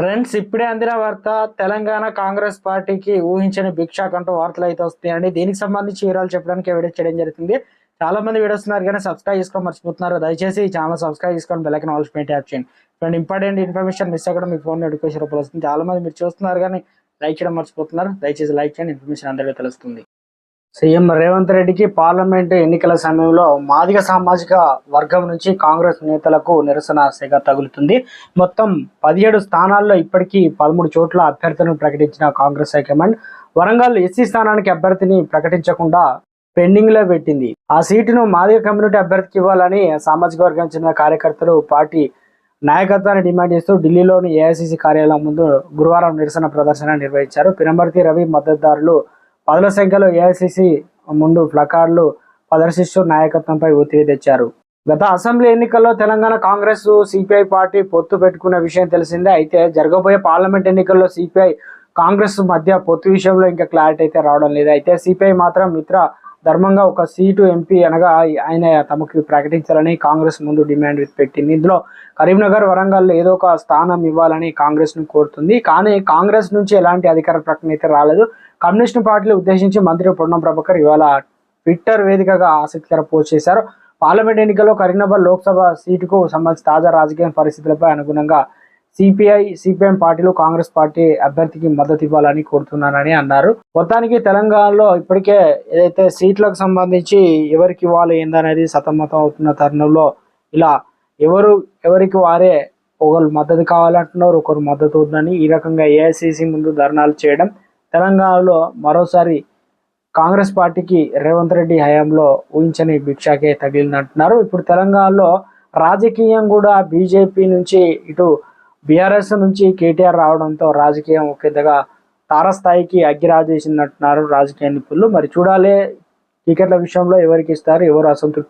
Friends ఇప్పుడే అందిన వార్త తెలంగాణ కాంగ్రెస్ పార్టీకి ఊహించని భిక్ష కంటూ వార్తలు అయితే వస్తాయండి దీనికి సంబంధించి వివరాలు చెప్పడానికి వీడియో చేయడం జరుగుతుంది. చాలా మంది వీడియోస్ ఉన్నారు కానీ సబ్స్క్రైబ్ చేసుకోవడం మర్చిపోతున్నారు. దయచేసి ఈ ఛానల్ సబ్స్క్రైబ్ చేసుకొని బెల్లైకన్ ఆల్స్ పెట్టి ట్యాప్ చేయండి. ఫ్రెండ్ ఇంపార్టెంట్ ఇన్ఫర్మేషన్ మిస్ అవ్వడం మీ ఫోన్ నోటిఫికేషన్ రూపంలో వస్తుంది. చాలా మంది మీరు చూస్తున్నారు కానీ లైక్ చేయడం మర్చిపోతున్నారు. దయచేసి లైక్ చేయండి. ఇన్ఫర్మేషన్ అందరికీ తెలుస్తుంది. సీఎం రేవంత్ రెడ్డికి పార్లమెంటు ఎన్నికల సమయంలో మాదిగ సామాజిక వర్గం నుంచి కాంగ్రెస్ నేతలకు నిరసన సెగ తగులుతుంది. మొత్తం పదిహేడు స్థానాల్లో ఇప్పటికీ పదమూడు చోట్ల అభ్యర్థులను ప్రకటించిన కాంగ్రెస్ హైకమాండ్ వరంగల్ ఎస్సీ స్థానానికి అభ్యర్థిని ప్రకటించకుండా పెండింగ్లో పెట్టింది. ఆ సీటును మాదిగ కమ్యూనిటీ అభ్యర్థికి ఇవ్వాలని సామాజిక వర్గానికి చెందిన కార్యకర్తలు పార్టీ నాయకత్వాన్ని డిమాండ్ చేస్తూ ఢిల్లీలోని ఏఐసిసి కార్యాలయం ముందు గురువారం నిరసన ప్రదర్శన నిర్వహించారు. పినమర్తి రవి మద్దతుదారులు పదుల సంఖ్యలో ఏఐసిసి ముందు ప్లకార్డులు ప్రదర్శిస్తూ నాయకత్వంపై ఒత్తిడి తెచ్చారు. గత అసెంబ్లీ ఎన్నికల్లో తెలంగాణ కాంగ్రెస్ సిపిఐ పార్టీ పొత్తు పెట్టుకున్న విషయం తెలిసిందే. అయితే జరగబోయే పార్లమెంట్ ఎన్నికల్లో సిపిఐ కాంగ్రెస్ మధ్య పొత్తు విషయంలో ఇంకా క్లారిటీ అయితే రావడం లేదు. అయితే సిపిఐ మాత్రం మిత్ర ధర్మంగా ఒక సీటు ఎంపీ అనగా ఆయన తమకు ప్రకటించాలని కాంగ్రెస్ ముందు డిమాండ్ పెట్టింది. ఇందులో కరీంనగర్ వరంగల్లో ఏదో ఒక స్థానం ఇవ్వాలని కాంగ్రెస్ను కోరుతుంది. కానీ కాంగ్రెస్ నుంచి ఎలాంటి అధికార ప్రకటన అయితే రాలేదు. కమ్యూనిస్ట్ పార్టీలు ఉద్దేశించి మంత్రి పొన్నం ప్రభాకర్ ఇవాళ ట్విట్టర్ వేదికగా ఆసక్తికర పోస్ట్ చేశారు. పార్లమెంట్ ఎన్నికల్లో కరీంనగర్ లోక్సభ సీటుకు సంబంధించి తాజా రాజకీయ పరిస్థితులపై అనుగుణంగా సిపిఐ సిపిఎం పార్టీలు కాంగ్రెస్ పార్టీ అభ్యర్థికి మద్దతు ఇవ్వాలని కోరుతున్నానని అన్నారు. మొత్తానికి తెలంగాణలో ఇప్పటికే ఏదైతే సీట్లకు సంబంధించి ఎవరికి ఇవ్వాలి ఏందనేది సతమతం అవుతున్న తరుణంలో ఇలా ఎవరు ఎవరికి వారే ఒకరు మద్దతు కావాలంటున్నారు ఒకరు మద్దతు వద్దని ఈ రకంగా ఏఐసిసి ముందు ధర్నాలు చేయడం తెలంగాణలో మరోసారి కాంగ్రెస్ పార్టీకి రేవంత్ రెడ్డి హయాంలో ఊహించని భిక్షాకే తగిలిందంటున్నారు. ఇప్పుడు తెలంగాణలో రాజకీయం కూడా బీజేపీ నుంచి ఇటు బీఆర్ఎస్ నుంచి కేటీఆర్ రావడంతో రాజకీయం ఒక పెద్దగా తారస్థాయికి అగ్గిరాజేసిందంటున్నారు రాజకీయ నిపుణులు. మరి చూడాలి టికెట్ల విషయంలో ఎవరికి ఇస్తారు ఎవరు అసంతృప్తి